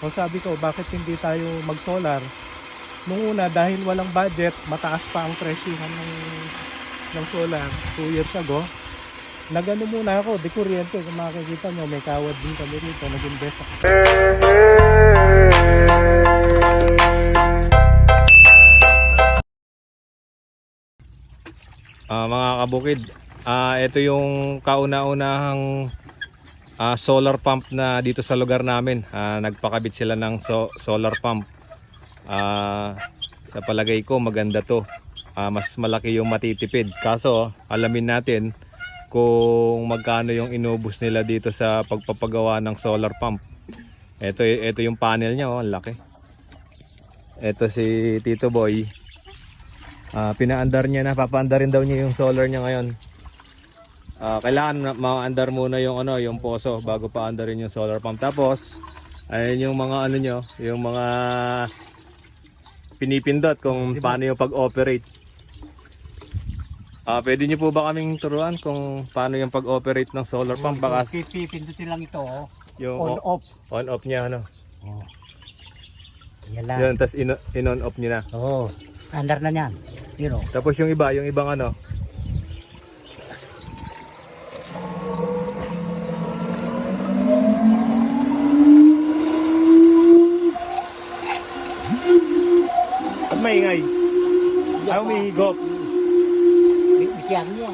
O sabi ko, bakit hindi tayo mag-solar? Nung una, dahil walang budget, mataas pa ang presyo ng, ng solar 2 years ago. Nagano muna ako, di kuryente. Kung makikita nyo, may kawad din kami rito. Nag-invest ako. Ah, mga kabukid, ah ito yung kauna-unahang ah, solar pump na dito sa lugar namin. Ah, nagpakabit sila ng so- solar pump. Ah, sa palagay ko maganda to. Ah, mas malaki yung matitipid. Kaso alamin natin kung magkano yung inubos nila dito sa pagpapagawa ng solar pump. Ito, ito yung panel niya, oh, ang laki. Ito si Tito Boy. Ah, pinaandar niya na, papaandarin daw niya yung solar niya ngayon. Ah, kailangan maandar muna yung ano, yung poso bago paandarin yung solar pump. Tapos, ayun yung mga ano nyo, yung mga pinipindot kung paano yung pag-operate. Ah, pwede niyo po ba kaming turuan kung paano yung pag-operate ng solar pump? Baka Pipindutin lang ito, oh. yung on o- off. on off niya ano. Oh. Yan lang. Yun, tapos in, in on off niya na. Oo. Andar na yan. Zero. Tapos yung iba, yung ibang ano, At maingay. Ayaw may higop. Bigyan niya.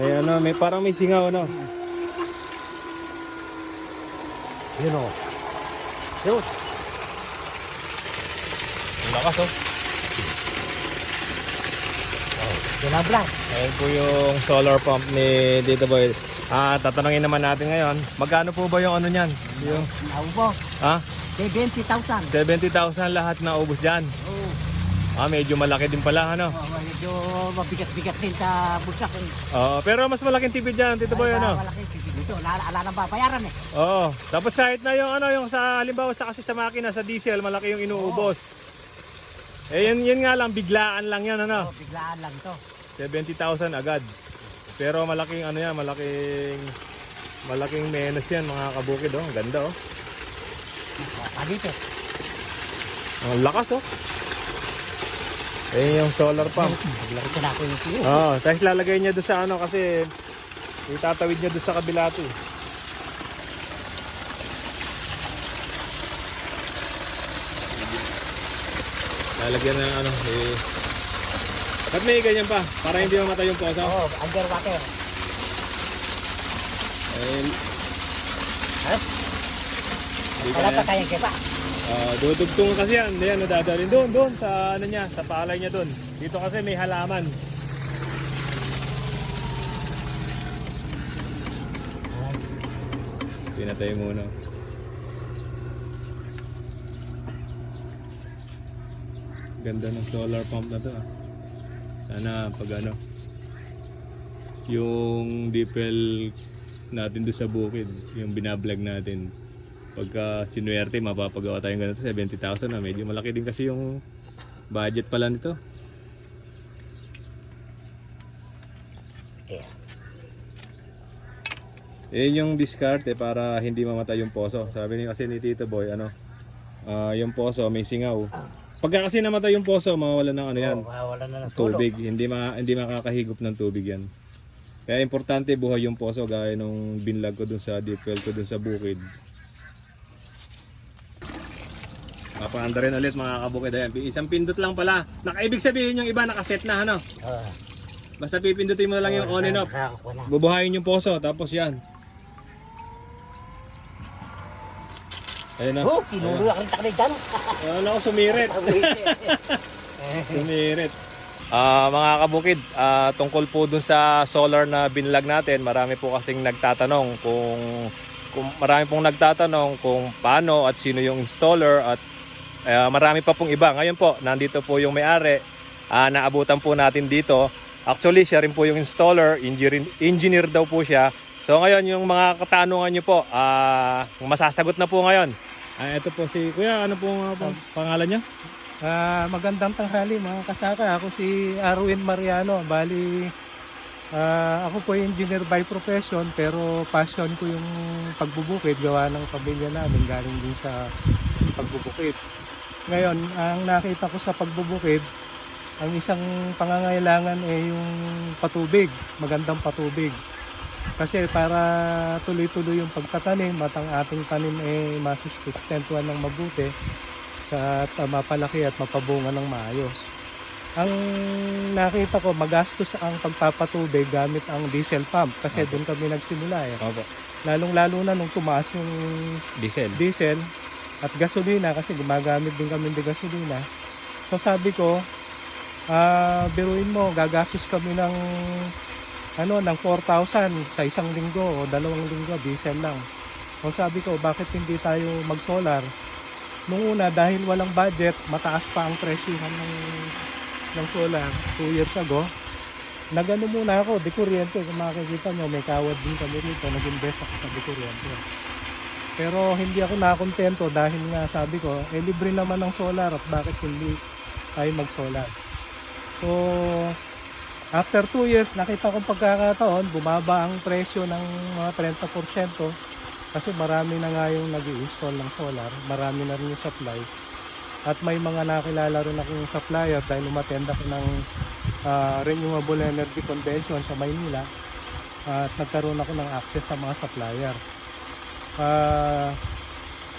May ano, may parang may singaw ano. Zero. Yun. Ang lakas oh. Sinablas. Ayan po yung solar pump ni Dito Boy. Ah, tatanungin naman natin ngayon, magkano po ba yung ano niyan? Yung, Naubo. ha? 70,000. 70,000 lahat na ubos diyan. Oo. Ah, medyo malaki din pala ano. Oh, medyo mabigat-bigat din sa bulsa kung Oo, pero mas malaking tipid diyan, Tito Boy ano. Malaki dito. Ala, na ba? Bayaran eh. Oo. Tapos kahit na yung ano, yung sa halimbawa sa kasi sa makina sa diesel, malaki yung inuubos. Eh yun, yun nga lang biglaan lang yan ano. Oh, biglaan lang to. 70,000 agad. Pero malaking ano yan, malaking malaking menos yan mga kabukid oh. Ganda oh. Dito. Ang lakas oh. Eh yung solar pump. Naglaro ko na ako yung siyo. Oo, oh, tapos lalagay niya doon sa ano kasi itatawid niya doon sa kabila to. eh. Lalagyan na ng ano, eh. Ba't may ganyan pa? Para hindi mamatay yung poso? Oo, underwater. Eh, Wala pa yan. kayang kipa. Ah, dudugtong kasi yan. Yan, nadadalhin doon, doon sa ano niya, sa palay niya doon. Dito kasi may halaman. Pinatay muna. Ganda ng solar pump na to ah. Sana pag ano yung dipel natin doon sa bukid, yung binablog natin. Pagka sinuwerte, mapapagawa tayong ganito 70,000 na. Medyo malaki din kasi yung budget pala nito. Eh yung discard eh, para hindi mamatay yung poso. Sabi ni kasi ni Tito Boy, ano, ah, yung poso may singaw. Pagka kasi namatay yung poso, mawawalan ng ano yan, Oh, na ng tulog. tubig. Hindi ma hindi makakahigop ng tubig yan. Kaya importante buhay yung poso gaya nung binlag ko dun sa deep well ko dun sa bukid. Papaanda rin ulit mga kabukid. Ayan, isang pindot lang pala. Nakaibig sabihin yung iba nakaset na ano. Oo. Basta pipindutin mo lang yung on and off. Na. Bubuhayin yung poso, tapos yan. Ayun na. Oh, kinulo ako ng taklig dyan. Ano ako sumirit. Sumirit. Ah, mga kabukid, ah, tungkol po dun sa solar na binlag natin, marami po kasing nagtatanong kung kung marami pong nagtatanong kung paano at sino yung installer at ah, marami pa pong iba. Ngayon po, nandito po yung may-ari. Ah, naabutan po natin dito. Actually, siya rin po yung installer, engineer, engineer daw po siya. So ngayon, yung mga katanungan nyo po, ah, masasagot na po ngayon. Ah, ito po si Kuya, ano po po pangalan niya? Ah, magandang tanghali mga kasaka. Ako si Arwin Mariano. Bali, Ah, ako po ay engineer by profession pero passion ko yung pagbubukid gawa ng pamilya namin galing din sa pagbubukid. Ngayon, ang nakita ko sa pagbubukid, ang isang pangangailangan ay yung patubig, magandang patubig. Kasi para tuloy-tuloy yung pagtatanim at ang ating tanim ay masustentuhan ng mabuti sa at mapalaki at mapabunga ng maayos. Ang nakita ko, magastos ang pagpapatubig gamit ang diesel pump kasi Opo. doon kami nagsimula eh. Opo. Lalong-lalo na nung tumaas yung Diesel. diesel at gasolina kasi gumagamit din kami ng gasolina. So sabi ko, ah biruin mo, gagastos kami ng ano ng 4,000 sa isang linggo o dalawang linggo diesel lang. So sabi ko, bakit hindi tayo mag-solar? Nung una dahil walang budget, mataas pa ang presyohan ng ng solar 2 years ago. Nagano muna ako, di kuryente, kung makikita nyo, may kawad din kami rito, nag-invest ako sa di kuryente. Pero hindi ako nakontento dahil nga sabi ko, eh libre naman ng solar at bakit hindi tayo mag-solar. So, after 2 years, nakita kong pagkakataon, bumaba ang presyo ng mga 30% kasi marami na nga yung nag install ng solar, marami na rin yung supply. At may mga nakilala rin akong supplier dahil umattend ako ng ah, Renewable Energy Convention sa Maynila at nagkaroon ako ng access sa mga supplier. Ah,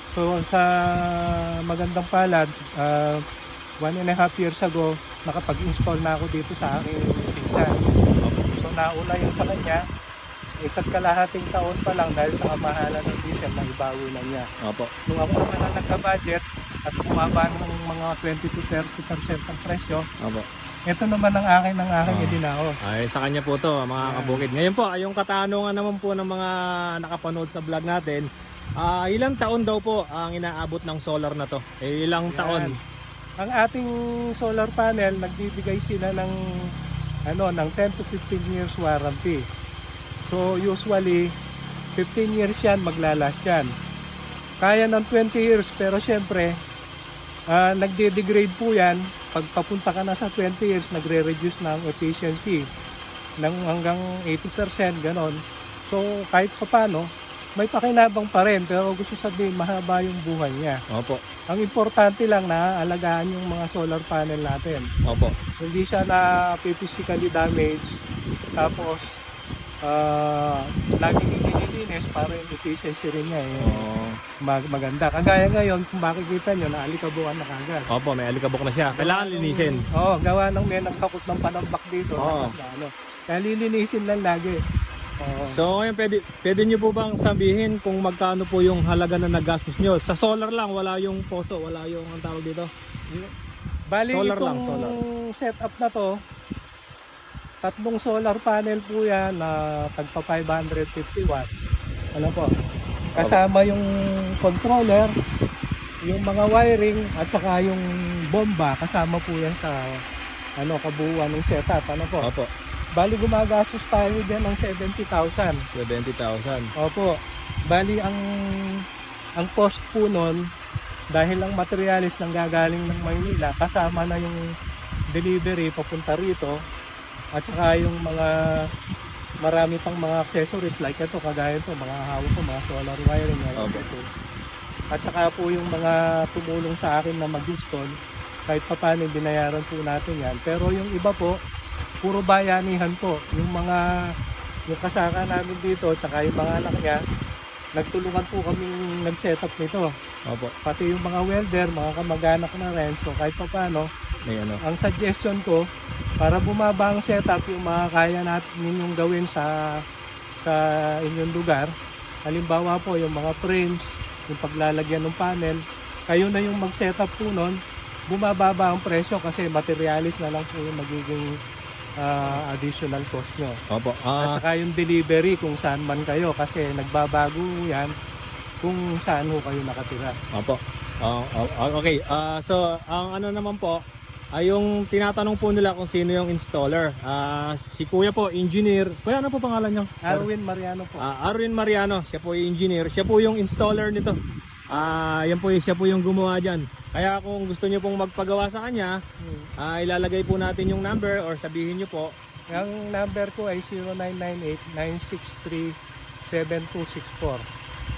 so sa magandang palad, ah, one and a half years ago, nakapag-install na ako dito sa aking pinsan. So nauna yung sa kanya, isa't kalahating taon pa lang dahil sa kamahalan ng diesel na ibawi na niya. Opo. Nung ako naman ang nagka-budget at bumaba ng mga 20 to 30% ang presyo, Opo. Ito naman ang akin ng aking Ah. idinaos. Ay, sa kanya po to, mga Yan. kabukid. Ngayon po, yung katanungan naman po ng mga nakapanood sa vlog natin, ah ilang taon daw po ang inaabot ng solar na to? Eh, ilang Yan. taon? Ang ating solar panel, nagbibigay sila ng ano, ng 10 to 15 years warranty. So usually 15 years yan maglalas yan. Kaya ng 20 years pero syempre ah, nagde-degrade po yan pag papunta ka na sa 20 years nagre-reduce na ang efficiency ng hanggang 80% ganon. So kahit papano may pakinabang pa rin pero gusto sabihin mahaba yung buhay niya. Opo. Ang importante lang na alagaan yung mga solar panel natin. Opo. Hindi siya na physically damage. Tapos, ah laging inilinis para yung efficiency rin niya eh, Oo. mag- maganda. Kagaya ngayon, kung makikita nyo, naalikabuan na kagad. Opo, may alikabok na siya. Kailangan linisin. Oo, gawa ng may nagtakot ng panambak dito. Oo. Na, ano. Kaya lilinisin lang lagi. Oo. So, ngayon, pwede, pwede nyo po bang sabihin kung magkano po yung halaga na nagastos nyo? Sa solar lang, wala yung poso, wala yung ang tawag dito. Bali Solar itong lang, solar. setup na to, tatlong solar panel po yan na tagpa 550 watts. Ano po? Kasama yung controller, yung mga wiring at saka yung bomba kasama po yan sa ano kabuuan ng setup ano po. Opo. Bali gumagastos tayo diyan ng 70,000. 20,000. Opo. Bali ang ang cost po nun dahil ang materialis nang gagaling ng Maynila kasama na yung delivery papunta rito at saka yung mga marami pang mga accessories like ito kagaya ito mga hawak ko mga solar wiring mga Opo. ito. at saka po yung mga tumulong sa akin na mag-install kahit pa paano binayaran po natin yan pero yung iba po puro bayanihan po yung mga yung kasaka namin dito tsaka yung mga anak niya nagtulungan po kami nag-setup nito Opo. pati yung mga welder mga kamag-anak na rin so kahit pa paano May ano. ang suggestion ko para bumaba ang setup yung mga kaya natin ninyong gawin sa sa inyong lugar halimbawa po yung mga frames yung paglalagyan ng panel kayo na yung mag-setup po nun bumababa ang presyo kasi materialis na lang po yung magiging ah, additional cost nyo Opo. at Ah, saka yung delivery kung saan man kayo kasi nagbabago yan kung saan ho kayo nakatira Opo. Ah, okay. Ah, so, ang ano naman po, ay yung tinatanong po nila kung sino yung installer. Ah, si Kuya po, engineer. Kuya, ano po pangalan niyo? Arwin Mariano po Ah, Arwin Mariano, siya po yung engineer. Siya po yung installer nito. Ah, yan po, siya po yung gumawa diyan. Kaya kung gusto niyo pong magpagawa sa kanya, Hmm. ah, ilalagay po natin yung number or sabihin niyo po Ang number ko ay 0998-963-7264.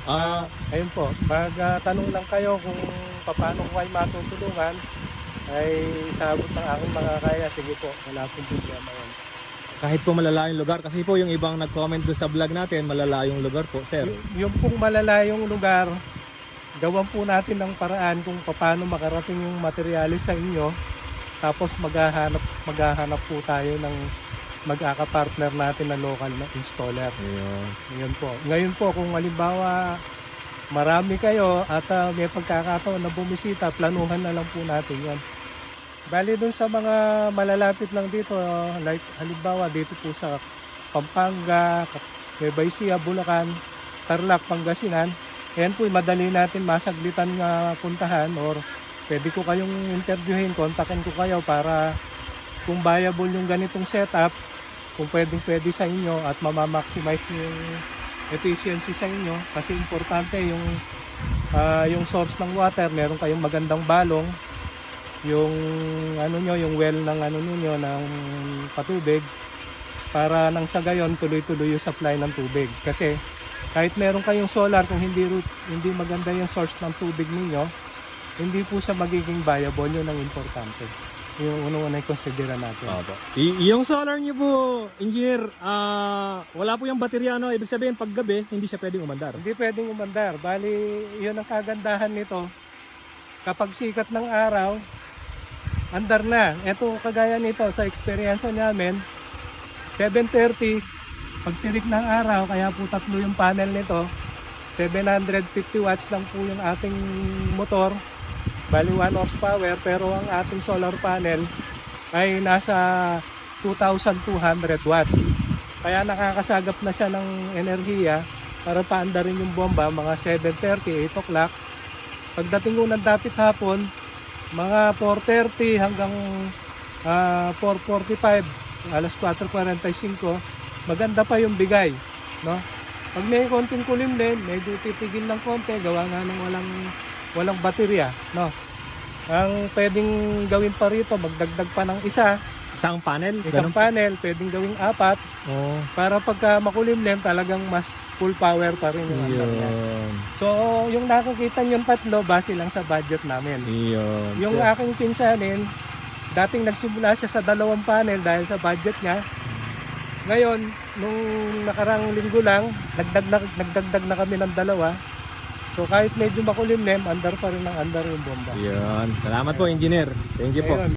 Ah, Ayun po, pag ah, tanong lang kayo kung paano ko kayo matutulungan, ay sabot ng aking mga kaya. Sige po, wala pong problema yan. kahit po malala yung lugar kasi po yung ibang nag-comment doon sa vlog natin, malala yung lugar po, sir. Y- yung pong malalayong lugar, gawan po natin ng paraan kung paano makarating yung materialis sa inyo. Tapos maghahanap, maghahanap po tayo ng mag-aka-partner natin na local na installer. Ayun. Ngayon po. Ngayon po kung halimbawa marami kayo at ah, may pagkakataon na bumisita, planuhan na lang po natin 'yan. Bali dun sa mga malalapit lang dito, like halimbawa dito po sa Pampanga, Nueva Ecija, Bulacan, Tarlac, Pangasinan, ayan po madali natin masaglitan nga puntahan or pwede ko kayong interviewin, kontakin ko kayo para kung viable yung ganitong setup, kung pwedeng pwede sa inyo at mamamaximize yung efficiency sa inyo. Kasi importante yung ah, yung source ng water, meron kayong magandang balong yung ano nyo, yung well ng ano niyo ng patubig para nang sa gayon tuloy-tuloy yung supply ng tubig kasi kahit meron kayong solar kung hindi hindi maganda yung source ng tubig ninyo hindi po siya magiging viable yun ang importante yung unang-una yung considera natin Opo. Y- yung solar niyo po, engineer, ah, wala po yung baterya, no? Ibig sabihin, pag gabi, hindi siya pwedeng umandar. Hindi pwedeng umandar. Bali, yun ang kagandahan nito. Kapag sikat ng araw, andar na. Ito, kagaya nito, sa experience namin, 7.30, pag tirik ng araw, kaya po tatlo yung panel nito, 750 watts lang po yung ating motor, bali 1 horsepower, pero ang ating solar panel ay nasa 2,200 watts. Kaya nakakasagap na siya ng enerhiya para paandarin yung bomba mga 7.30, 8 o'clock. Pagdating ko ng dapit hapon, mga 4.30 hanggang ah, 4.45, alas 4.45, maganda pa yung bigay. No? Pag may konting kulimlim, medyo titigil ng konti, gawa nga ng walang, walang baterya. No? Ang pwedeng gawin pa rito, magdagdag pa ng isa, Isang panel? isang panel, pwedeng gawing apat, Oh, para pagka makulimlim talagang mas full power pa rin yung niya. yun. So, yung nakikita yung tatlo, base lang sa budget namin. Yun. Yung aking pinsanin, dating nagsimula siya sa dalawang panel dahil sa budget niya. Ngayon, nung nakarang linggo lang, nagdag na, nagdagdag na kami ng dalawa. So kahit medyo makulimlim, andar pa rin ang andar yung bomba. Yun. Salamat po, engineer. Thank you po. Ayun.